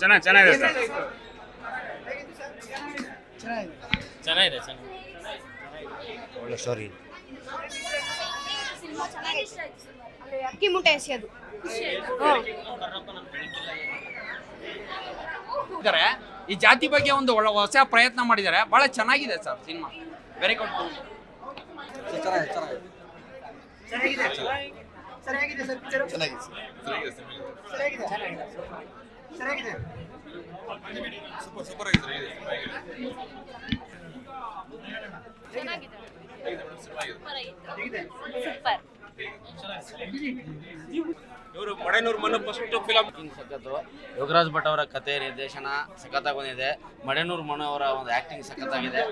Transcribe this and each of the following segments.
ಚೆನ್ನಾಗಿ ಚೆನ್ನಾಗಿ ಚೆನ್ನಾಗಿದೆ ಸರ್. ಚೆನ್ನಾಗಿದೆ ಚೆನ್ನಾಗಿದೆ. ಒಳ್ಳೆ ಸ್ಟೋರಿ ಅಲ್ಲಿ ಅಕ್ಕಿ ಮೂಟೆ ಎಸೆಯೋದು ಇದ್ದಾರೆ ಈ ಜಾತಿ ಬಗ್ಗೆ ಒಂದು ಒಳ್ಳೆ ಹೊಸ ಪ್ರಯತ್ನ ಮಾಡಿದ್ದಾರೆ. ಬಹಳ ಚೆನ್ನಾಗಿದೆ sir cinema. Very good super ಇವರು ಮಡೆನೂರು ಮನ ಫಸ್ಟ್ ಫಿಲಮ್ ಸಖತ್ತು. ಯೋಗರಾಜ್ ಭಟ್ ಅವರ ಕತೆ ನಿರ್ದೇಶನ ಸಖತ್ತಾಗಿ ಬಂದಿದೆ ಮಡೆನೂರು ಮನು ಅವರ ಒಂದು ಆಕ್ಟಿಂಗ್ ಸಖತ್ತಾಗಿದೆ.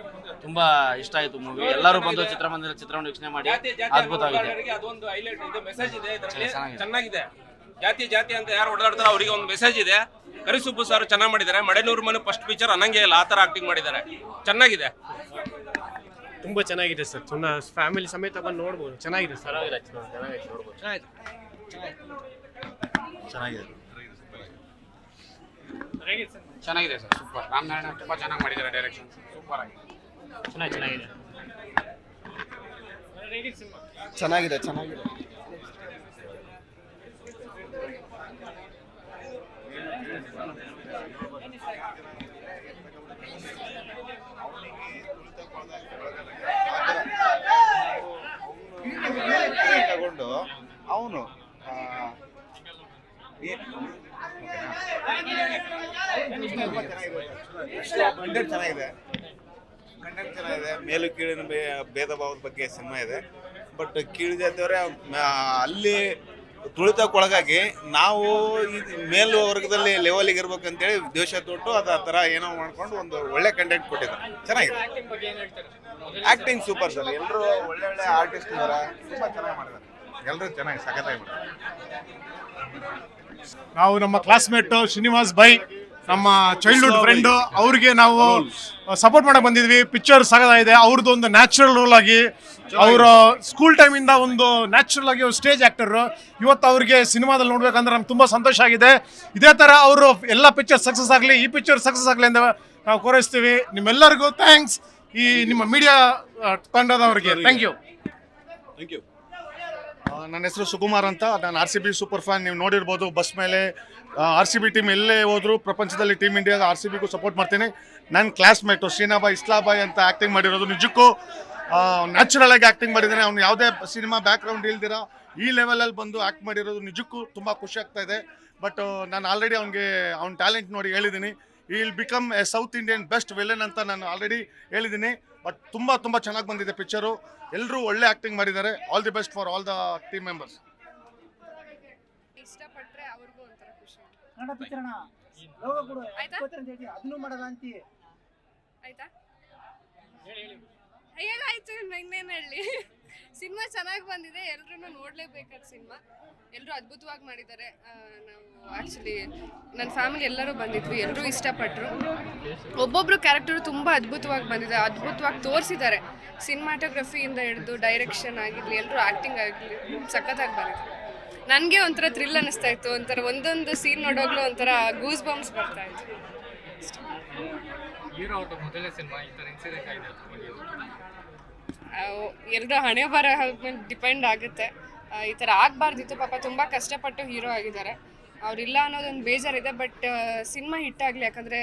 ತುಂಬಾ ಇಷ್ಟ ಆಯ್ತು ಮೂವಿ ಎಲ್ಲರೂ ಬಂದು ಚಿತ್ರಮಂದಿರ ಚಿತ್ರವನ್ನು ವೀಕ್ಷಣೆ ಮಾಡಿ ಅದ್ಭುತವಾಗಿದೆ ಅದೊಂದು ಹೈಲೈಟ್ ಇದೆ ಮೆಸೇಜ್ ಇದೆ. ಇದರಲ್ಲಿ ಚೆನ್ನಾಗಿದೆ. ಚೆನ್ನಾಗಿದೆ ಜಾತಿ ಜಾತಿ ಅಂತ ಯಾರು ಓಡಾಡ್ತಾರೋ ಅವರಿಗೆ ಒಂದು ಮೆಸೇಜ್ ಇದೆ. ಕರಿಸುಬ್ಬು ಸರ್ ಚೆನ್ನಾಗಿ ಮಾಡಿದ್ದಾರೆ. ಮಡೆನೂರು ಮನೆ ಫಸ್ಟ್ ಪಿಕ್ಚರ್ ಅನ್ನಂಗೆ ಇಲ್ಲ ಆ ಥರ ಆಕ್ಟಿಂಗ್ ಮಾಡಿದ್ದಾರೆ. ಚೆನ್ನಾಗಿದೆ. ತುಂಬ ಚೆನ್ನಾಗಿದೆ ಸರ್. ಸುಮ್ಮನೆ ಫ್ಯಾಮಿಲಿ ಸಮೇತ ಬಂದು ನೋಡ್ಬೋದು. ಚೆನ್ನಾಗಿದೆ ಸರ್. ಚೆನ್ನಾಗಿದೆ ಸರ್? ಸೂಪರ್ ರಾಮನಾರಾಯಣ ತುಂಬ ಚೆನ್ನಾಗಿ ಮಾಡಿದ್ದಾರೆ ಡೈರೆಕ್ಷನ್ ಸೂಪರ್ ಆಗಿದೆ. ಚೆನ್ನಾಗಿ ಚೆನ್ನಾಗಿದೆ. ಚೆನ್ನಾಗಿದೆ ಚೆನ್ನಾಗಿದೆ. ತಗೊಂಡು ಅವನು ಕಂಟೆಂಟ್ ಚೆನ್ನಾಗಿದೆ. ಕಂಟೆಂಟ್ ಚೆನ್ನಾಗಿದೆ. ಮೇಲು ಕೀಳಿನ ಭೇದ ಭಾವದ ಬಗ್ಗೆ ಸಿನಿಮಾ ಇದೆ. ಬಟ್ ಕೀಳು ಜಾತಿಯವರೇ ಅಲ್ಲಿ ತುಳಿತಕ್ಕೊಳಗಾಗಿ ನಾವು ಈ ಮೇಲು ವರ್ಗದಲ್ಲಿ ಲೆವೆಲಿಗೆ ಇರ್ಬೇಕಂತೇಳಿ ದೇಶ ತೊಟ್ಟು ಅದು ಆ ಥರ ಏನೋ ಮಾಡ್ಕೊಂಡು ಒಂದು ಒಳ್ಳೆ ಕಂಟೆಂಟ್ ಕೊಟ್ಟಿದ್ದಾರೆ. ಚೆನ್ನಾಗಿದೆ. Acting super sir. ಎಲ್ಲರೂ ಒಳ್ಳೆ ಒಳ್ಳೆ ಆರ್ಟಿಸ್ಟ್ ಇದ್ದಾರೆ ತುಂಬ ಚೆನ್ನಾಗಿ ಮಾಡಿದ್ದಾರೆ. ಎಲ್ಲರೂ ಚೆನ್ನಾಗಿ ಸಖತ್ತಾಗಿ ಮಾಡಿದ್ದಾರೆ. ನಾವು ನಮ್ಮ ಕ್ಲಾಸ್ಮೇಟು ಶ್ರೀನಿವಾಸ್ ಬೈ. ನಮ್ಮ ಚೈಲ್ಡ್ಹುಡ್ ಫ್ರೆಂಡ್ ಅವ್ರಿಗೆ ನಾವು ಸಪೋರ್ಟ್ ಮಾಡಕ್ ಬಂದಿದ್ವಿ. ಪಿಕ್ಚರ್ ಇದೆ ಅವ್ರದ್ದು ಒಂದು ನ್ಯಾಚುರಲ್ ರೋಲ್ ಆಗಿ ಅವರ ಸ್ಕೂಲ್ ಟೈಮಿಂದ ಒಂದು ನ್ಯಾಚುರಲ್ ಆಗಿ ಸ್ಟೇಜ್ ಆಕ್ಟರ್ ಇವತ್ತು ಅವ್ರಿಗೆ ಸಿನಿಮಾದಲ್ಲಿ ನೋಡ್ಬೇಕಂದ್ರೆ ನಮ್ಗೆ ತುಂಬಾ ಸಂತೋಷ ಆಗಿದೆ. ಇದೇ ತರ ಅವರು ಎಲ್ಲ ಪಿಕ್ಚರ್ ಸಕ್ಸಸ್ ಆಗಲಿ ಈ ಪಿಕ್ಚರ್ ಸಕ್ಸಸ್ ಆಗಲಿ ಅಂತ ನಾವು ಕೋರೈಸ್ತೀವಿ. ನಿಮ್ಮೆಲ್ಲರಿಗೂ ಥ್ಯಾಂಕ್ಸ್ ಈ ನಿಮ್ಮ ಮೀಡಿಯಾ ತಂಡದವರಿಗೆ. ಥ್ಯಾಂಕ್ ಯು ಆ, ನನ್ನ ಹೆಸರು ಸುಕುಮಾರ್ ಅಂತ. ನಾನು R C B super fan ನೀವು ನೋಡಿರ್ಬೋದು ಬಸ್ ಮೇಲೆ ಆರ್ ಸಿ ಬಿ ಟೀಮ್ ಎಲ್ಲೇ ಹೋದ್ರು, ಪ್ರಪಂಚದಲ್ಲಿ ಟೀಮ್ ಇಂಡಿಯಾದ ಆರ್ ಸಿ ಬಿಗೂ ಸಪೋರ್ಟ್ ಮಾಡ್ತೀನಿ. ನನ್ನ ಕ್ಲಾಸ್ಮೇಟು ಶ್ರೀನಾಬಾಯ್ ಇಸ್ಲಾಬಾಯ್ ಅಂತ ಆ್ಯಕ್ಟಿಂಗ್ ಮಾಡಿರೋದು ನಿಜಕ್ಕೂ ನ್ಯಾಚುರಲ್ ಆಗಿ ಆ್ಯಕ್ಟಿಂಗ್ ಮಾಡಿದ್ದಾನೆ ಅವ್ನು ಯಾವುದೇ ಸಿನಿಮಾ ಬ್ಯಾಕ್ಗ್ರೌಂಡ್ ಇಲ್ದಿರ, ಈ ಲೆವೆಲಲ್ಲಿ ಬಂದು ಆ್ಯಕ್ಟ್ ಮಾಡಿರೋದು ನಿಜಕ್ಕೂ ತುಂಬ ಖುಷಿ ಆಗ್ತಾ ಇದೆ. ಬಟ್ ನಾನು ಆಲ್ರೆಡಿ ಅವ್ನಿಗೆ, ಅವ್ನ ಟ್ಯಾಲೆಂಟ್ ನೋಡಿ ಹೇಳಿದ್ದೀನಿ ಈ will become a south Indian best villain ಅಂತ ನಾನು ಆಲ್ರೆಡಿ ಹೇಳಿದ್ದೀನಿ ಬಟ್ ತುಂಬ ತುಂಬ ಚೆನ್ನಾಗಿ ಬಂದಿದೆ ಪಿಕ್ಚರು ಎಲ್ಲರೂ ಒಳ್ಳೆ ಆ್ಯಕ್ಟಿಂಗ್ ಮಾಡಿದ್ದಾರೆ. All the best for all the team members ಇಷ್ಟಪಟ್ಟರೆ ಅವ್ರಿಗೂ ಒಂಥರ ಖುಷಿ ಆಯ್ತಾ? ಅದನ್ನು ಮಾಡಲ್ಲ ಅಂತಿ. ಆಯ್ತಾ? ಹೇಳಾಯ್ತು ಇನ್ನೇನು ಹೇಳಿ. ಸಿನಿಮಾ ಚೆನ್ನಾಗಿ ಬಂದಿದೆ ಎಲ್ಲರೂ ನೋಡ್ಲೇಬೇಕಾದ ಸಿನಿಮಾ. ಎಲ್ಲರೂ ಅದ್ಭುತವಾಗಿ ಮಾಡಿದ್ದಾರೆ. ನಾವು ಆ್ಯಕ್ಚುಲಿ ನನ್ನ ಫ್ಯಾಮಿಲಿ ಎಲ್ಲರೂ ಬಂದಿದ್ವಿ ಎಲ್ಲರೂ ಇಷ್ಟಪಟ್ಟರು ಒಬ್ಬೊಬ್ರು ಕ್ಯಾರೆಕ್ಟರ್ ತುಂಬ ಅದ್ಭುತವಾಗಿ ಬಂದಿದೆ, ಅದ್ಭುತವಾಗಿ ತೋರಿಸಿದ್ದಾರೆ. ಸಿನಿಮಾಟೋಗ್ರಫಿಯಿಂದ ಹಿಡಿದು ಡೈರೆಕ್ಷನ್ ಆಗಿರಲಿ ಎಲ್ಲರೂ ಆ್ಯಕ್ಟಿಂಗ್ ಆಗಿರಲಿ, ಸಖತ್ತಾಗಿ ಬಂದಿದೆ. ನನಗೆ ಒಂಥರ ಥ್ರಿಲ್ ಅನ್ನಿಸ್ತಾ ಇತ್ತು, ಒಂಥರ ಒಂದೊಂದು ಸೀನ್ ನೋಡೋಗ್ಲೂ ಒಂಥರ ಗೂಸ್ ಬಾಂಬ್ಸ್ ಬರ್ತಾ ಇತ್ತು. ಹೀರೋ ಅವ್ರದ್ದು ಸಿನಿಮಾ, ಈ ಥರ ಇನ್ಸಿಡೆಂಟ್ ಆಗಿದೆ ಎರಡು ಹಣೆ ಬರ ಡಿಪೆಂಡ್ ಆಗುತ್ತೆ. ಈ ಥರ ಆಗಬಾರ್ದಿತ್ತು ಪಾಪ ತುಂಬ ಕಷ್ಟಪಟ್ಟು ಹೀರೋ ಆಗಿದ್ದಾರೆ. ಅವರಿಲ್ಲ ಅನ್ನೋದೊಂದು ಬೇಜಾರಿದೆ ಬಟ್ ಸಿನಿಮಾ ಹಿಟ್ ಆಗಲಿ, ಯಾಕಂದರೆ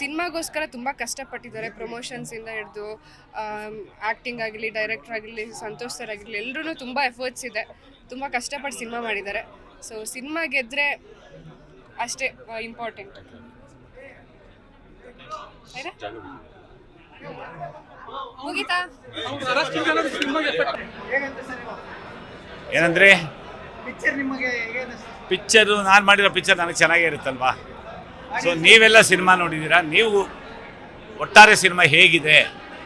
ಸಿನಿಮಾಗೋಸ್ಕರ ತುಂಬ ಕಷ್ಟಪಟ್ಟಿದ್ದಾರೆ ಪ್ರಮೋಷನ್ಸಿಂದ ಹಿಡಿದು. ಆ್ಯಕ್ಟಿಂಗ್ ಆಗಲಿ ಡೈರೆಕ್ಟರ್ ಆಗಲಿ, ಸಂತೋಷ್ ಸರ್ ಆಗಿರಲಿ ಎಲ್ಲರೂ ತುಂಬ ಎಫರ್ಟ್ಸ್ ಇದೆ. ತುಂಬ ಕಷ್ಟಪಟ್ಟು ಸಿನಿಮಾ ಮಾಡಿದ್ದಾರೆ. ಸೊ ಸಿನಿಮಾ ಗೆದ್ದರೆ ಅಷ್ಟೇ ಇಂಪಾರ್ಟೆಂಟ್ ಮುಗೀತಾ? ಏನಂದ್ರೆ? ಪಿಕ್ಚರ್ ನಾನು ಮಾಡಿರೋ ಪಿಕ್ಚರ್ ನನಗೆ ಚೆನ್ನಾಗೇ ಇರುತ್ತಲ್ವಾ? ಸೊ ನೀವೆಲ್ಲ ಸಿನಿಮಾ ನೋಡಿದ್ದೀರಾ? ನೀವು ಒಟ್ಟಾರೆ ಸಿನಿಮಾ ಹೇಗಿದೆ?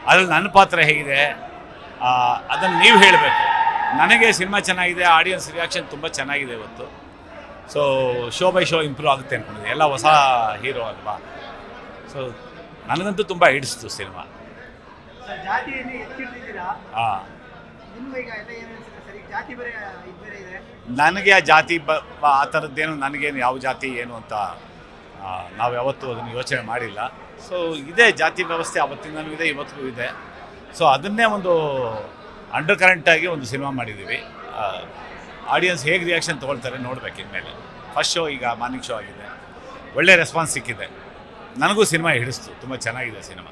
ಅದ್ರಲ್ಲಿ ನನ್ನ ಪಾತ್ರ ಹೇಗಿದೆ? ಅದನ್ನು ನೀವು ಹೇಳಬೇಕು. ನನಗೆ ಸಿನಿಮಾ ಚೆನ್ನಾಗಿದೆ ಆಡಿಯನ್ಸ್ ರಿಯಾಕ್ಷನ್ ತುಂಬ ಚೆನ್ನಾಗಿದೆ ಇವತ್ತು. So show by show improve ಆಗುತ್ತೆ ಅಂದ್ಕೊಂಡಿದ್ದೆ ಎಲ್ಲ ಹೊಸ ಹೀರೋ ಅಲ್ವಾ? ಸೊ ನನಗಂತೂ ತುಂಬ ಹಿಡಿಸ್ತು ಸಿನಿಮಾ. ನನಗೆ ಆ ಜಾತಿ ಬ ಆ ಥರದ್ದೇನು ನನಗೇನು ಯಾವ ಜಾತಿ ಏನು ಅಂತ ನಾವು ಯಾವತ್ತೂ ಅದನ್ನು ಯೋಚನೆ ಮಾಡಿಲ್ಲ. ಸೊ ಇದೆ ಜಾತಿ ವ್ಯವಸ್ಥೆ ಅವತ್ತಿಂದನೂ ಇದೆ ಇವತ್ತಿಗೂ ಇದೆ. ಸೊ ಅದನ್ನೇ ಒಂದು ಅಂಡರ್ ಕರೆಂಟಾಗಿ ಒಂದು ಸಿನಿಮಾ ಮಾಡಿದ್ದೀವಿ. ಆಡಿಯನ್ಸ್ ಹೇಗೆ ರಿಯಾಕ್ಷನ್ ತೊಗೊಳ್ತಾರೆ ನೋಡ್ಬೇಕು ಇನ್ಮೇಲೆ. ಫಸ್ಟ್ ಶೋ ಈಗ ಮಾರ್ನಿಂಗ್ ಶೋ ಆಗಿದೆ. ಒಳ್ಳೆ ರೆಸ್ಪಾನ್ಸ್ ಸಿಕ್ಕಿದೆ. ನನಗೂ ಸಿನಿಮಾ ಹಿಡಿಸ್ತು. ತುಂಬ ಚೆನ್ನಾಗಿದೆ ಸಿನಿಮಾ.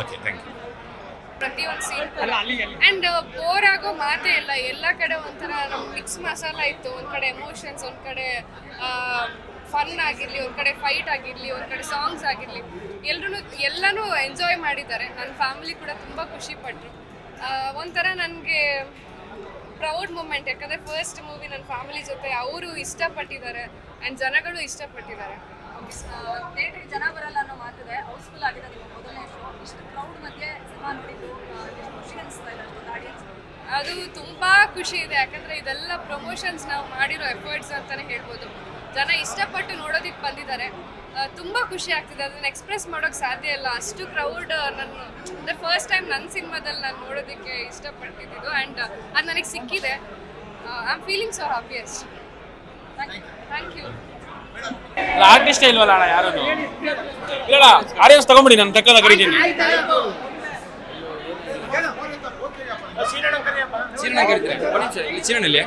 ಓಕೆ ಥ್ಯಾಂಕ್ ಯು ಪ್ರತಿಯೊಂದು ಸೀನ್ ಅಂಡ್ ಬೋರ್ ಆಗೋ ಮಾತೇ ಇಲ್ಲ. ಎಲ್ಲ ಕಡೆ ಒಂಥರ ನಮ್ ಮಿಕ್ಸ್ ಮಸಾಲ ಇತ್ತು. ಒಂದ್ ಕಡೆ ಎಮೋಷನ್ಸ್ ಒಂದ್ ಕಡೆ ಫನ್ ಆಗಿರಲಿ ಒಂದ್ ಕಡೆ ಫೈಟ್ ಆಗಿರಲಿ ಒಂದ್ ಕಡೆ ಸಾಂಗ್ಸ್ ಆಗಿರಲಿ. ಎಲ್ರು ಎಲ್ಲಾನು ಎಂಜಾಯ್ ಮಾಡಿದ್ದಾರೆ. ನನ್ನ ಫ್ಯಾಮಿಲಿ ಕೂಡ ತುಂಬಾ ಖುಷಿ ಪಟ್ರು. ಒಂಥರ ನನಗೆ ಪ್ರೌಡ್ ಮೂಮೆಂಟ್ ಯಾಕಂದ್ರೆ ಫಸ್ಟ್ ಮೂವಿ ನನ್ನ ಫ್ಯಾಮಿಲಿ ಜೊತೆ ಅವರು ಇಷ್ಟಪಟ್ಟಿದ್ದಾರೆ ಅಂಡ್ ಜನಗಳು ಇಷ್ಟಪಟ್ಟಿದ್ದಾರೆ. ಜನ ಬರಲ್ಲ ಅನ್ನೋ ಮಾತಿದೆ. ಹೌಸ್ಫುಲ್ ಆಗಿದೆ. ನಿಮ್ಮ ಮೊದಲನೇ ಇಷ್ಟು ಕ್ರೌಡ್ ಮಧ್ಯೆ ಸಿನಿಮಾ ನೋಡಿದ್ದು ಆ, ಎಷ್ಟು ಖುಷಿ ಅನಿಸ್ತಾ ಇದೆ ಆಡಿಯನ್ಸ್ ಅದು ತುಂಬಾ ಖುಷಿ ಇದೆ. ಯಾಕಂದ್ರೆ ಇದೆಲ್ಲ ಪ್ರಮೋಷನ್ಸ್ ನಾವು ಮಾಡಿರೋ ಎಫರ್ಟ್ಸ್ ಅಂತಾನೆ ಹೇಳ್ಬೋದು. ಜನ ಇಷ್ಟಪಟ್ಟು ನೋಡೋದಕ್ಕೆ ಬಂದಿದ್ದಾರೆ. ತುಂಬ ತುಂಬಾ ಖುಷಿ ಆಗ್ತಿದೆ. ಅದನ್ನ ಎಕ್ಸ್ಪ್ರೆಸ್ ಮಾಡೋಕೆ ಸಾಧ್ಯ ಇಲ್ಲ. ಅಷ್ಟು ಕ್ರೌಡ್ ನನ್ನ ಅಂದರೆ ಫಸ್ಟ್ ಟೈಮ್ ನನ್ನ ಸಿನಿಮಾದಲ್ಲಿ ನಾನು ನೋಡೋದಕ್ಕೆ ಇಷ್ಟಪಡ್ತಿದ್ದು ಆ್ಯಂಡ್ ಅದು ನನಗೆ ಸಿಕ್ಕಿದೆ. I am feeling so happiest thank you artist ಇಲ್ವಲ್ಲ ಅಣ್ಣ ಯಾರು ಇಲ್ಲ ಆಡಿಯನ್ಸ್ ತಗೊಂಬಿಡಿ ನಾನು ತಕ್ಕದ ಕರಿತೀನಿ. ಚೀರಣ ಒಂದು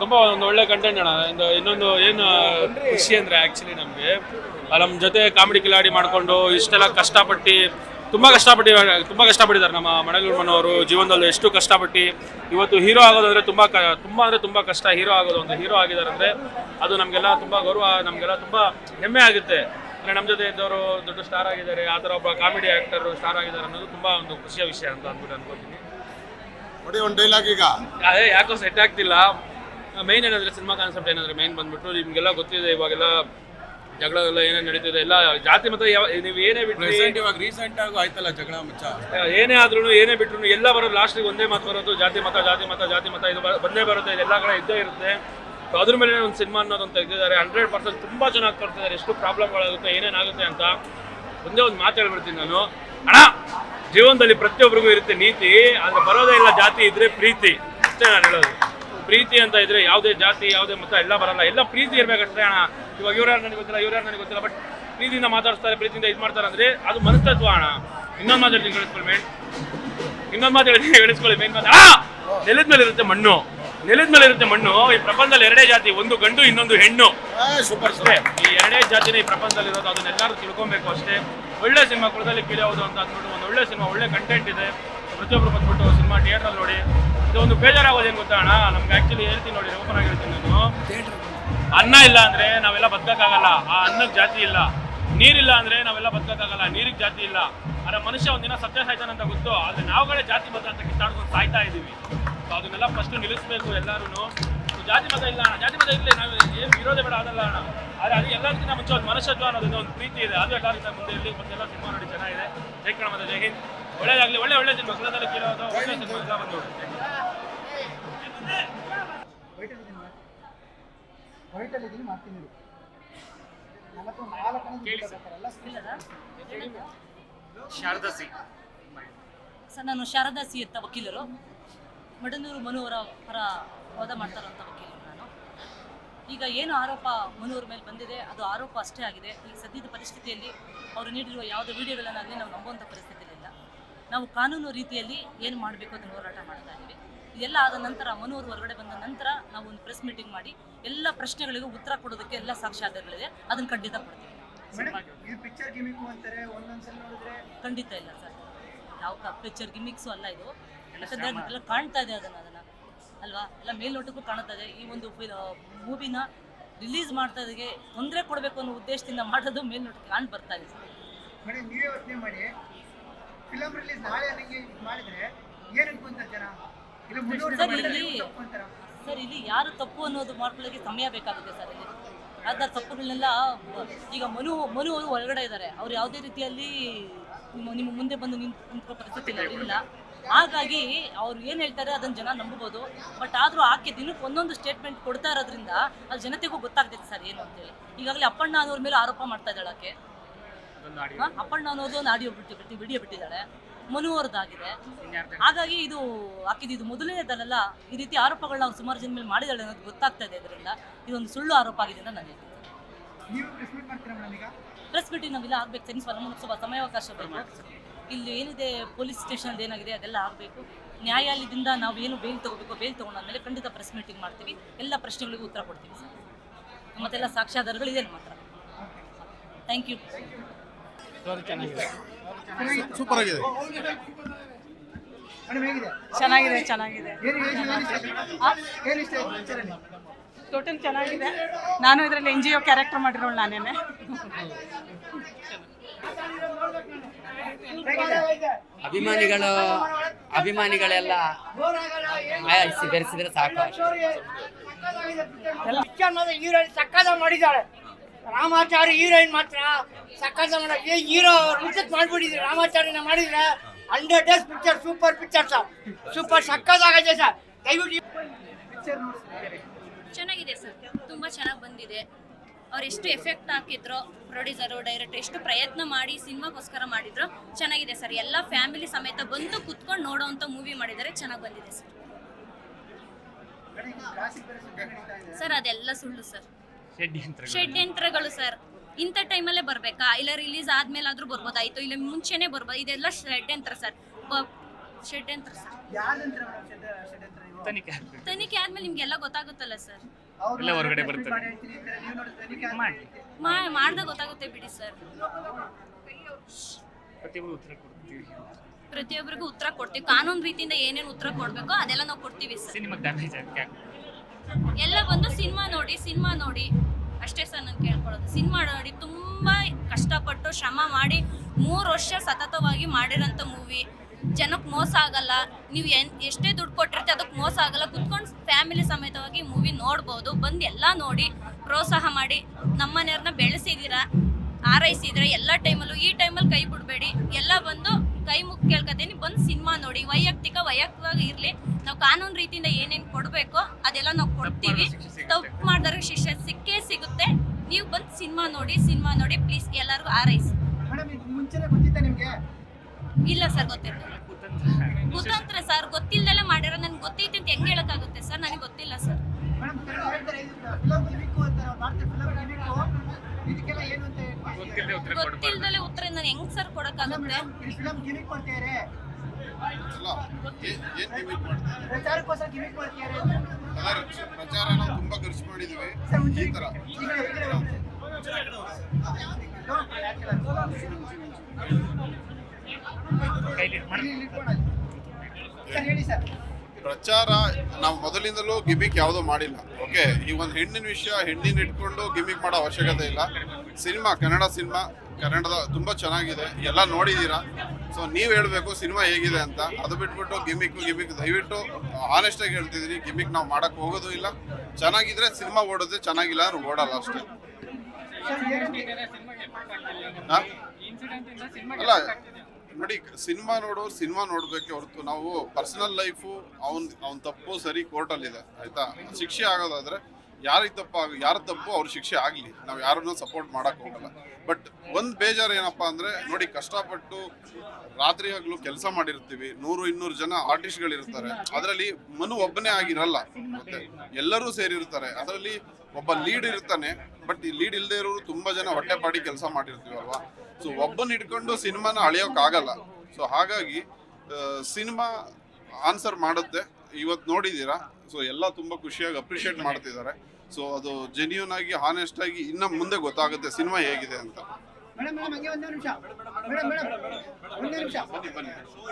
ತುಂಬ ಒಂದು ಒಳ್ಳೆ ಕಂಟೆಂಟ್ ಅಣ್ಣ. ಒಂದು ಇನ್ನೊಂದು ಏನು ಖುಷಿ ಅಂದರೆ ಆ್ಯಕ್ಚುಲಿ ನಮಗೆ. ನಮ್ಮ ಜೊತೆ ಕಾಮಿಡಿ ಕಿಲಾಡಿ ಮಾಡಿಕೊಂಡು ಇಷ್ಟೆಲ್ಲ ಕಷ್ಟಪಟ್ಟು ತುಂಬ ಕಷ್ಟಪಟ್ಟು ತುಂಬ ಕಷ್ಟಪಟ್ಟಿದ್ದಾರೆ ನಮ್ಮ ಮಣಲೂರು ಮನೋರು ಜೀವನದಲ್ಲಿ ಎಷ್ಟು ಕಷ್ಟಪಟ್ಟು ಇವತ್ತು ಹೀರೋ ಆಗೋದಂದರೆ ತುಂಬ ಕ ತುಂಬ ಅಂದರೆ ತುಂಬ ಕಷ್ಟ. ಹೀರೋ ಆಗೋದು ಒಂದು ಹೀರೋ ಆಗಿದ್ದಾರೆ ಅಂದರೆ ಅದು ನಮಗೆಲ್ಲ ತುಂಬ ಗೌರವ ನಮಗೆಲ್ಲ ತುಂಬ ಹೆಮ್ಮೆ ಆಗುತ್ತೆ. ಅಂದರೆ ನಮ್ಮ ಜೊತೆ ಇದ್ದವರು ದೊಡ್ಡ ಸ್ಟಾರ್ ಆಗಿದ್ದಾರೆ ಆ ಥರ ಒಬ್ಬ ಕಾಮಿಡಿ ಆ್ಯಕ್ಟರು ಸ್ಟಾರ್ ಆಗಿದ್ದಾರೆ ಅನ್ನೋದು ತುಂಬ ಒಂದು ಖುಷಿಯ ವಿಷಯ ಅಂತ ಅಂದ್ಬಿಟ್ಟು ಅನ್ಕೋತೀನಿ. ನೋಡಿ ಒಂದು ಡೈಲಾಗ್ ಈಗ. ಅದೇ ಯಾಕೋ ಸೆಟ್ ಆಗ್ತಿಲ್ಲ. ಮೈನ್ ಏನಂದರೆ ಸಿನಿಮಾ ಕಾನ್ಸೆಪ್ಟ್ ಏನಂದರೆ ಮೈನ್ ಬಂದ್ಬಿಟ್ಟು ನಿಮಗೆಲ್ಲ ಗೊತ್ತಿದೆ ಇವಾಗೆಲ್ಲ ಜಗಳ ಏನೇ ನಡೀತಿದೆ ಎಲ್ಲ ಜಾತಿ ಮತ ಯಾವ ನೀವು ಏನೇ ಬಿಟ್ರಿ ಇವಾಗ ರೀಸೆಂಟ್ ಆಗಿ ಆಯ್ತಲ್ಲ ಜಗಳ ಮುಚ್ಚ? ಏನೇ ಆದ್ರೂ ಏನೇ ಬಿಟ್ರು ಎಲ್ಲ ಬರೋದು ಲಾಸ್ಟಿಗೆ ಒಂದೇ ಮಾತು ಬರೋದು ಜಾತಿ ಮತ ಜಾತಿ ಮತ ಜಾತಿ ಮತ ಇದು ಬ- ಬಂದೇ ಬರುತ್ತೆ ಇದೆಲ್ಲ ಎಲ್ಲ ಕಡೆ ಇದ್ದೇ ಇರುತ್ತೆ. ಅದ್ರ ಮೇಲೆ ಒಂದು ಸಿನಿಮಾ ಅಂತ ತೆಗೆದಿದ್ದಾರೆ. ಹಂಡ್ರೆಡ್ ಪರ್ಸೆಂಟ್ ತುಂಬ ಚೆನ್ನಾಗಿ ತೋರಿಸಿದ್ದಾರೆ. ಎಷ್ಟು ಪ್ರಾಬ್ಲಮ್ಗಳಾಗುತ್ತೆ ಏನೇನಾಗುತ್ತೆ ಅಂತ ಒಂದೇ ಒಂದು ಮಾತು ಹೇಳ್ಬಿಡ್ತೀನಿ ನಾನು. ಅಣ್ಣ ಜೀವನದಲ್ಲಿ ಪ್ರತಿಯೊಬ್ಬರಿಗೂ ಇರುತ್ತೆ ನೀತಿ ಆದ್ರೆ ಬರೋದೇ ಇಲ್ಲ ಜಾತಿ ಇದ್ರೆ ಪ್ರೀತಿ. ಅಷ್ಟೇ ನಾನು ಹೇಳೋದು. ಪ್ರೀತಿ ಅಂತ ಇದ್ರೆ ಯಾವುದೇ ಜಾತಿ ಯಾವುದೇ ಮತ ಎಲ್ಲ ಬರಲ್ಲ. ಎಲ್ಲ ಪ್ರೀತಿ ಇರ್ಬೇಕಷ್ಟೇ ಅಣ್ಣ. ಇವಾಗ ಇವ್ರು ಯಾರು ನನಗೆ ಗೊತ್ತಿಲ್ಲ ಇವ್ರು ಯಾರು ನನಗೆ ಗೊತ್ತಿಲ್ಲ ಬಟ್ ಪ್ರೀತಿಯಿಂದ ಮಾತಾಡ್ತಾರೆ ಪ್ರೀತಿಯಿಂದ ಇದು ಮಾಡ್ತಾರೆ ಅಂದ್ರೆ ಅದು ಮನಸ್ತತ್ವ ಅಣ್ಣ. ಇನ್ನೊಂದು ಮಾತು ಹೇಳ್ತೀನಿ ಕೇಳಿಸ್ಕೊಳ್ಳಿ ಮೇನ್ ಇನ್ನೊಂದು ಮಾತು ಹೇಳ್ತೀನಿ ಹೇಳಿಸ್ಕೊಳ್ಳಿ ಮೇನ್ ಮಾತು. ನೆಲದ ಮೇಲೆ ಇರುತ್ತೆ ಮಣ್ಣು. ನೆಲದ ಮೇಲೆ ಇರುತ್ತೆ ಮಣ್ಣು. ಈ ಪ್ರಪಂಚದಲ್ಲಿ ಎರಡೇ ಜಾತಿ ಒಂದು ಗಂಡು ಇನ್ನೊಂದು ಹೆಣ್ಣು. ಸೂಪರ್ ಅಷ್ಟೇ. ಈ ಎರಡೇ ಜಾತಿನ ಈ ಪ್ರಪಂಚದಲ್ಲಿ ಇರೋದು ಅದನ್ನೆಲ್ಲರೂ ತಿಳ್ಕೊಬೇಕು ಅಷ್ಟೇ. ಒಳ್ಳೆ ಸಿನಿಮಾ ಕುಳದಲ್ಲಿ ಕಿಳಿಯೋದು ಅಂತ ಅಂದ್ಬಿಟ್ಟು ಒಂದು ಒಳ್ಳೆ ಸಿನಿಮಾ ಒಳ್ಳೆ ಕಂಟೆಂಟ್ ಇದೆ. ಪ್ರತಿಯೊಬ್ಬರು ಬಂದ್ಬಿಟ್ಟು ಸಿನಿಮಾ ಥಿಯೇಟ್ರಲ್ಲಿ ನೋಡಿ. ಇದು ಒಂದು ಬೇಜಾರಾಗೋದೇನು ಗೊತ್ತಾ ಅಣ್ಣ? ನಮ್ಗೆ ಆಕ್ಚುಲಿ ಹೇಳ್ತೀನಿ ನೋಡಿ ಓಪನ್ ಆಗಿ ಹೇಳ್ತೀನಿ ನಾನು. ಅನ್ನ ಇಲ್ಲ ಅಂದ್ರೆ ನಾವೆಲ್ಲ ಬದುಕಕ್ಕಾಗಲ್ಲ. ಆ ಅನ್ನಕ್ಕೆ ಜಾತಿ ಇಲ್ಲ. ನೀರಿಲ್ಲ ಅಂದ್ರೆ ನಾವೆಲ್ಲ ಬದುಕಕ್ಕಾಗಲ್ಲ. ನೀರಿಗೆ ಜಾತಿ ಇಲ್ಲ. ಆದ್ರೆ ಮನುಷ್ಯ ಒಂದಿನ ಸತ್ಯ ಸಾಯ್ತಾನಂತ ಗೊತ್ತು. ಆದ್ರೆ ನಾವುಗಳೇ ಜಾತಿ ಮತ ಅಂತ ಕಿತ್ತಾಡ್ಕೊಂಡು ಸಾಯ್ತಾ ಇದೀವಿ ಸೊ ಅದನ್ನೆಲ್ಲ ಫಸ್ಟ್ ನಿಲ್ಲಿಸ್ಬೇಕು ಎಲ್ಲರೂ ಜಾತಿ ಮತ ಇಲ್ಲ ಅಣ್ಣ. ಜಾತಿ ಮತ ಇರಲಿ. ನಾವು ಏನು ಇರೋದೇ ಬೇಡ ಅದಲ್ಲ ಅಣ್ಣ. ಆದ್ರೆ ಅದು ಎಲ್ಲದಕ್ಕಿಂತ ಮುಂಚೆ ಒಂದು ಮನುಷ್ಯತ್ವ ಅನ್ನೋದನ್ನ ಒಂದು ಪ್ರೀತಿ ಇದೆ. ಅದು ಎಲ್ಲರಿಂದ ಮುಂದೆ ಇರಲಿ. ಮತ್ತೆಲ್ಲ ಸಿನಿಮಾ ನೋಡಿ ಚೆನ್ನಾಗಿದೆ. ಜೈ ಕಣ ಮತ್ತೆ ಜೈ ಹಿಂದ್. ಒಳ್ಳೇದಾಗ್ಲಿ. ಒಳ್ಳೆ ಒಳ್ಳೆ ಸಿನಿಮಾ. ಕೇಳೋದು ಒಳ್ಳೆ ಸಿನಿಮಾ ಬಂದು ವೈಟಲ್ಲಿ ಇದೀನಿ ಮಾಡ್ತೀನಿ ನಾಲ್ಕು ನಾಲ್ಕು ಶಾರದಾ ಸಿಂಗ್ ಸರ್ ನಾನು ಶಾರದಾ ಸಿ ಅಂತ ವಕೀಲರು. ಮಡನೂರು ಮನುವರ ಪರ ವಾದ ಮಾಡ್ತಾರಂತ ವಕೀಲರು ನಾನು. ಈಗ ಏನು ಆರೋಪ ಮನೂರ್ ಮೇಲೆ ಬಂದಿದೆ ಅದು ಆರೋಪ ಅಷ್ಟೇ ಆಗಿದೆ. ಈ ಸದ್ಯದ ಪರಿಸ್ಥಿತಿಯಲ್ಲಿ ಅವರು ನೀಡಿರುವ ಯಾವುದೇ ವಿಡಿಯೋಗಳನ್ನಾಗಲಿ ನಾವು ನಂಬುವಂಥ ಪರಿಸ್ಥಿತಿಯಲ್ಲಿಲ್ಲ ನಾವು ಕಾನೂನು ರೀತಿಯಲ್ಲಿ ಏನು ಮಾಡಬೇಕು ಅದನ್ನು ಹೋರಾಟ ಮಾಡ್ತಾ ಇದ್ದೀವಿ. ಇದೆಲ್ಲ ಆದ ನಂತರ ಮನೂರು ಹೊರಗಡೆ ಬಂದ ನಂತರ ನಾವು ಒಂದು ಪ್ರೆಸ್ ಮೀಟಿಂಗ್ ಮಾಡಿ ಎಲ್ಲ ಪ್ರಶ್ನೆಗಳಿಗೂ ಉತ್ತರ ಕೊಡೋದಕ್ಕೆ ಎಲ್ಲ ಸಾಕ್ಷ್ಯಾಧಾರಗಳಿದೆ. ಅದನ್ನು ಖಂಡಿತ ಕೊಡ್ತೀವಿ. ಮೇಡಮ್ ಇದು ಪಿಕ್ಚರ್ ಗಿಮಿಕ್ ಅಂತಾರೆ ಒಂದೊಂದ್ಸಲ ನೋಡಿದ್ರೆ? ಖಂಡಿತ ಇಲ್ಲ ಸರ್. ಯಾವ ಪಿಕ್ಚರ್ ಗಿಮಿಕ್ಸು ಅಲ್ಲ ಇದು. ಯಾಕಂದ್ರೆ ಎಲ್ಲ ಕಾಣ್ತಾ ಇದೆ ಅದನ್ನ ಅದನ್ನ. ಅಲ್ವಾ? ಎಲ್ಲ ಮೇಲ್ನೋಟಕ್ಕೂ ಕಾಣ್ತಾ ಇದೆ. ಈ ಒಂದು ಮೂವಿನ ರಿಲೀಸ್ ಮಾಡ್ತಾ ಇದಕ್ಕೆ ತೊಂದರೆ ಕೊಡಬೇಕು ಅನ್ನೋ ಉದ್ದೇಶದಿಂದ ಮಾಡೋದು ಮೇಲ್ನೋಟಕ್ಕೆ ಕಾಣ್ ಬರ್ತಾ ಇದೆ ಸರ್. ಮೇಡಮ್ ನೀವೇ ಯೋಚನೆ ಮಾಡಿ. ಫಿಲಮ್ ರಿಲೀಸ್ ನಾಳೆ ನನಗೆ ಮಾಡಿದ್ರೆ ಏನು ಅನ್ಕೊಂತಾರೆ ಜನ ಸರ್, ಇಲ್ಲಿ-? ಸರ್ ಇಲ್ಲಿ ಯಾರು ತಪ್ಪು ಅನ್ನೋದು ಮಾಡ್ಕೊಳ್ಳೋಕೆ ಸಮಯ ಬೇಕಾಗುತ್ತೆ ಸರ್ ಇಲ್ಲಿ. ಅದರ ತಪ್ಪುಗಳನ್ನೆಲ್ಲ ಈಗ ಮನು ಮನು ಅವರು ಹೊರಗಡೆ ಇದ್ದಾರೆ. ಅವ್ರು ಯಾವುದೇ ರೀತಿಯಲ್ಲಿ ನಿಮ್ಮ ಮುಂದೆ ಬಂದು ನಿಂತ್ ನಿಂತ್ಕೋ ಪರಿಸ್ಥಿತಿ ಇಲ್ಲ. ಇಲ್ಲ ಹಾಗಾಗಿ ಅವ್ರು ಏನು ಹೇಳ್ತಾರೆ ಅದನ್ನು ಜನ ನಂಬಬಹುದು. ಬಟ್ ಆದರೂ ಆಕೆ ದಿನಕ್ಕೆ ಒಂದೊಂದು ಸ್ಟೇಟ್ಮೆಂಟ್ ಕೊಡ್ತಾ ಇರೋದ್ರಿಂದ ಅದು ಜನತೆಗೂ ಗೊತ್ತಾಗ್ತೈತೆ ಸರ್ ಏನು ಅಂತೇಳಿ ಈಗಾಗಲೇ ಅಪ್ಪಣ್ಣ ಅನ್ನೋರ ಮೇಲೆ ಆರೋಪ ಮಾಡ್ತಾ ಇದ್ದಾಳೆ ಆಕೆ? ಅಪ್ಪಣ್ಣ ಅನ್ನೋದು ಒಂದು ಆಡಿಯೋ ಬಿಟ್ಟು ಬಿಟ್ಟು ವಿಡಿಯೋ ಬಿಟ್ಟಿದ್ದಾಳೆ. ಮನುವರ್ದಾಗಿದೆ ಹಾಗಾಗಿ ಇದು ಆಕಿದು ಇದು ಮೊದಲನೇದಲ್ಲ ಈ ರೀತಿ ಆರೋಪಗಳನ್ನ ಅವ್ರು ಸುಮಾರು ಜನ ಮೇಲೆ ಮಾಡಿದಾಳೆ ಅನ್ನೋದು ಗೊತ್ತಾಗ್ತಾ ಇದೆ ಇದರಿಂದ. ಇದೊಂದು ಸುಳ್ಳು ಆರೋಪ ಆಗಿದೆ ಅಂತ ನಾನು ಪ್ರೆಸ್ ಮೀಟಿಂಗ್ ನಾವೆಲ್ಲ ಆಗ್ಬೇಕು. ನಮಗೆ ಸ್ವಲ್ಪ ಸಮಯಾವಕಾಶ ಬೇಕು. ಇಲ್ಲಿ ಏನಿದೆ ಪೊಲೀಸ್ ಸ್ಟೇಷನ್ ಏನಾಗಿದೆ ಅದೆಲ್ಲ ಆಗಬೇಕು. ನ್ಯಾಯಾಲಯದಿಂದ ನಾವು ಏನು ಬೇಲ್ ತಗೋಬೇಕು ಬೇಲ್ ತಗೊಂಡಾದ್ಮೇಲೆ ಖಂಡಿತ ಪ್ರೆಸ್ ಮೀಟಿಂಗ್ ಮಾಡ್ತೀವಿ. ಎಲ್ಲ ಪ್ರಶ್ನೆಗಳಿಗೂ ಉತ್ತರ ಕೊಡ್ತೀವಿ. ಸರ್ ಮತ್ತೆಲ್ಲ ಸಾಕ್ಷ್ಯಾಧಾರಗಳಿದೆ ನಮ್ಮ ಹತ್ರ. ಥ್ಯಾಂಕ್ ಯು ಸೂಪರ್ ಆಗಿದೆ ಚೆನ್ನಾಗಿದೆ. ಚೆನ್ನಾಗಿದೆ ಟೋಟಲ್ ಚೆನ್ನಾಗಿದೆ. ನಾನು ಇದರಲ್ಲಿ ಎನ್ ಜಿ ಒ ಕ್ಯಾರೆಕ್ಟರ್ ಮಾಡಿರೋಳು ನಾನೇನೆ. ಅಭಿಮಾನಿಗಳು ಅಭಿಮಾನಿಗಳೆಲ್ಲ ಬೆರೆಸಿದ್ರೆ ಸಾಕು. ಸಕ್ಕದ ಮಾಡಿದ್ದಾಳೆ. ರಾಮಾಚಾರಿ ಹೀರೋಯಿನ್ ಮಾತ್ರ. ಸಕ್ಕದ ಮಾಡಿ ಹೀರೋ ರಿಸೆಟ್ ಮಾಡ್ಬಿಟ್ಟಿದ್ರಿ ರಾಮಾಚಾರಿನ ಮಾಡಿದ್ರೆ. Hundred days picture super picture sir super ಸಕ್ಕದಾಗಿದೆ sir ದಯವಿಟ್ಟು ಚೆನ್ನಾಗಿದೆ ಸರ್ ತುಂಬಾ ಚೆನ್ನಾಗಿ ಬಂದಿದೆ. ಅವ್ರು ಎಷ್ಟು ಎಫೆಕ್ಟ್ ಹಾಕಿದ್ರು ಪ್ರೊಡ್ಯೂಸರು ಡೈರೆಕ್ಟರ್ ಎಷ್ಟು ಪ್ರಯತ್ನ ಮಾಡಿ ಸಿನಿಮಾಗೋಸ್ಕರ ಮಾಡಿದ್ರು ಚೆನ್ನಾಗಿದೆ ಸರ್ ಎಲ್ಲ ಫ್ಯಾಮಿಲಿ ಸಮೇತ ಬಂದು ಕುತ್ಕೊಂಡು ನೋಡೋವಂಥ ಮೂವಿ ಮಾಡಿದ್ದಾರೆ ಚೆನ್ನಾಗಿ ಬಂದಿದೆ ಸರ್ ಸರ್ ಅದೆಲ್ಲ ಸುಳ್ಳು ಸರ್ ಷಡ್ಯಂತ್ರಗಳು ಸರ್ ಇಂಥ ಟೈಮಲ್ಲೇ ಬರಬೇಕಾ? ಇಲ್ಲ ರಿಲೀಸ್ ಆದ್ಮೇಲೆ ಆದರೂ ಬರ್ಬೋದಾಯ್ತು? ಇಲ್ಲ ಮುಂಚೆನೆ ಬರ್ಬೋದು? ಇದೆಲ್ಲ ಷಡ್ಯಂತ್ರ ಸರ್ ಷಡ್ಯಂತ್ರ ಸರ್ ನೀವು? ತನಿಖೆ ಆದ್ಮೇಲೆ ನಿಮ್ಗೆಲ್ಲ ಗೊತ್ತಾಗುತ್ತಲ್ಲ ಸರ್ ಎಲ್ಲ ಹೊರಗಡೆ ಬರ್ತಾರೆ ತನಿಖೆ ಮಾಡ್ದಾಗ ಗೊತ್ತಾಗುತ್ತೆ ಬಿಡಿ ಸರ್ ಪ್ರತಿಯೊಬ್ಬರಿಗೂ ಉತ್ತರ ಕೊಡ್ತೀವಿ. ಕಾನೂನು ರೀತಿಯಿಂದ ಏನೇನು ಉತ್ತರ ಕೊಡ್ಬೇಕೋ ಅದೆಲ್ಲ ನಾವು ಕೊಡ್ತೀವಿ ಸರ್ ಎಲ್ಲ ಬಂದು ಸಿನಿಮಾ ನೋಡಿ ಸಿನಿಮಾ ನೋಡಿ. ಅಷ್ಟೇ ಸರ್ ಕೇಳ್ಕೊಳ್ಳೋದು. ಸಿನಿಮಾ ನೋಡಿ ತುಂಬಾ ಕಷ್ಟಪಟ್ಟು ಶ್ರಮ ಮಾಡಿ ಮೂರು ವರ್ಷ ಸತತವಾಗಿ ಮಾಡಿರೋಂಥ ಮೂವಿ ಜನಕ್ಕೆ ಮೋಸ ಆಗಲ್ಲ. ನೀವು ಎನ್, ಎಷ್ಟೇ ದುಡ್ಡು ಕೊಟ್ಟಿರ್ತೀವಿ ಅದಕ್ಕೆ ಮೋಸ ಆಗಲ್ಲ. ಕುತ್ಕೊಂಡು ಫ್ಯಾಮಿಲಿ ಸಮೇತವಾಗಿ ಮೂವಿ ನೋಡ್ಬೋದು. ಬಂದು ಎಲ್ಲ ನೋಡಿ, ಪ್ರೋತ್ಸಾಹ ಮಾಡಿ ನಮ್ಮನೆಯವ್ರನ್ನ ಬೆಳೆಸಿದ್ದೀರಾ ಆರೈಸಿದ್ರೆ ಎಲ್ಲ ಟೈಮಲ್ಲೂ ಈ ಟೈಮಲ್ಲಿ ಕೈ ಬಿಡಬೇಡಿ. ಎಲ್ಲ ಬಂದು ಕೈ ಮುಗ್ ಕೇಳ್ಕೊತೀನಿ ಬಂದು ಸಿನಿಮಾ ನೋಡಿ. ವೈಯಕ್ತಿಕ ವೈಯಕ್ತಿಕವಾಗಿ ಇರಲಿ. ನಾವು ಕಾನೂನು ರೀತಿಯಿಂದ ಏನೇನು ಕೊಡಬೇಕೋ ಅದೆಲ್ಲ ನಾವು ಕೊಡ್ತೀವಿ. ತಪ್ಪು ಮಾಡಿದ್ರೆ ಶಿಕ್ಷೆ ಸಿಕ್ಕೇ ಸಿಗುತ್ತೆ. ನೀವು ಬಂದು ಸಿನಿಮಾ ನೋಡಿ ಸಿನಿಮಾ ನೋಡಿ ಪ್ಲೀಸ್ ಎಲ್ಲರಿಗೂ ಆರೈಸಿ ಮೇಡಮ್ ಇದು ಮುಂಚೆನೆ ಗೊತ್ತಿತ್ತಾ ನಿಮ್ಗೆ? ಇಲ್ಲ ಸರ್ ಗೊತ್ತಿಲ್ಲ. ಕುತಂತ್ರ ಸರ್ ಗೊತ್ತಿಲ್ಲದೆಲ್ಲ ಮಾಡ್ಯಾರ ನನ್ಗೆ ಗೊತ್ತೈತೆ ಅಂತ ಹೆಂಗೆ ಹೇಳೋಕ್ಕಾಗುತ್ತೆ ಸರ್? ನನಗೆ ಗೊತ್ತಿಲ್ಲ ಸರ್. ಗೊತ್ತಿಲ್ಲದಲ್ಲೇ ಉತ್ತರ ನಾನು ಹೆಂಗ್ ಸರ್ ಕೊಡೋಕ್ಕಾಗುತ್ತೆ? ಪ್ರಚಾರ ನಾವು ತುಂಬಾ ಖರ್ಚು ಮಾಡಿದ್ವಿ ಈ ತರ. ಪ್ರಚಾರ ನಾವು ಮೊದಲಿಂದಲೂ ಗಿಮಿಕ್ ಯಾವುದೂ ಮಾಡಿಲ್ಲ. ಓಕೆ ಈ ಒಂದು ಹೆಣ್ಣಿನ ವಿಷಯ ಹೆಣ್ಣಿನ ಇಟ್ಕೊಂಡು ಗಿಮಿಕ್ ಮಾಡೋ ಅವಶ್ಯಕತೆ ಇಲ್ಲ. ಸಿನಿಮಾ, ಕನ್ನಡ ಸಿನಿಮಾ, ಕನ್ನಡದ ತುಂಬ ಚೆನ್ನಾಗಿದೆ. ಎಲ್ಲ ನೋಡಿದ್ದೀರಾ ಸೊ ನೀವು ಹೇಳಬೇಕು ಸಿನಿಮಾ ಹೇಗಿದೆ ಅಂತ. ಅದು ಬಿಟ್ಬಿಟ್ಟು ಗಿಮಿಕ್ ಗಿಮಿಕ್, ದಯವಿಟ್ಟು ಆನೆಸ್ಟಾಗಿ ಹೇಳ್ತಿದ್ದೀನಿ ಗಿಮಿಕ್ ನಾವು ಮಾಡೋಕ್ಕೆ ಹೋಗೋದು ಇಲ್ಲ. ಚೆನ್ನಾಗಿದ್ರೆ ಸಿನಿಮಾ ಓಡೋದೆ, ಚೆನ್ನಾಗಿಲ್ಲ ಅಂದ್ರೆ ಓಡಲ್ಲ ಅಷ್ಟೇ? ಅಲ್ಲ, ನೋಡಿ, ಸಿನಿಮಾ ನೋಡೋರು ಸಿನಿಮಾ ನೋಡಬೇಕೆ ಹೊರತು ನಾವು ಪರ್ಸನಲ್ ಲೈಫು ಅವ್ನ ಅವ್ನ ತಪ್ಪು ಸರಿ ಕೋರ್ಟಲ್ಲಿದೆ ಆಯಿತಾ? ಶಿಕ್ಷೆ ಆಗೋದಾದ್ರೆ ಯಾರಿಗೆ ತಪ್ಪ ಯಾರ ತಪ್ಪು ಅವ್ರ ಶಿಕ್ಷೆ ಆಗಲಿ. ನಾವು ಯಾರನ್ನೂ ಸಪೋರ್ಟ್ ಮಾಡಕ್ಕೆ ಹೋಗಲ್ಲ. ಬಟ್ ಒಂದು ಬೇಜಾರು ಏನಪ್ಪಾ ಅಂದರೆ, ನೋಡಿ ಕಷ್ಟಪಟ್ಟು ರಾತ್ರಿ ಹಗಲು ಕೆಲಸ ಮಾಡಿರ್ತೀವಿ, ನೂರು ಇನ್ನೂರು ಜನ ಆರ್ಟಿಸ್ಟ್ಗಳಿರ್ತಾರೆ. ಅದರಲ್ಲಿ ಮನು ಒಬ್ಬನೇ ಆಗಿರಲ್ಲ. ಮತ್ತೆ ಎಲ್ಲರೂ ಸೇರಿರ್ತಾರೆ ಅದರಲ್ಲಿ ಒಬ್ಬ ಲೀಡ್ ಇರ್ತಾನೆ, ಬಟ್ ಈ ಲೀಡ್ ಇಲ್ಲದೆ ಇರೋರು ತುಂಬ ಜನ ಹೊಟ್ಟೆಪಾಡಿ ಕೆಲಸ ಮಾಡಿರ್ತೀವಲ್ವ ಸೊ ಒಬ್ಬನ ಹಿಡ್ಕೊಂಡು ಸಿನಿಮಾನ ಅಳಿಯೋಕ್ಕಾಗಲ್ಲ ಸೊ ಹಾಗಾಗಿ ಸಿನಿಮಾ ಆನ್ಸರ್ ಮಾಡುತ್ತೆ. ಇವತ್ತು ನೋಡಿದ್ದೀರಾ ಸೊ ಎಲ್ಲ ತುಂಬ ಖುಷಿಯಾಗಿ ಅಪ್ರಿಷಿಯೇಟ್ ಮಾಡ್ತಿದ್ದಾರೆ ಸೊ ಅದು ಜೆನ್ಯೂನ್ ಆಗಿ ಹಾನೆಸ್ಟ್ ಆಗಿ ಇನ್ನ ಮುಂದೆ ಗೊತ್ತಾಗುತ್ತೆ ಸಿನಿಮಾ ಹೇಗಿದೆ ಅಂತ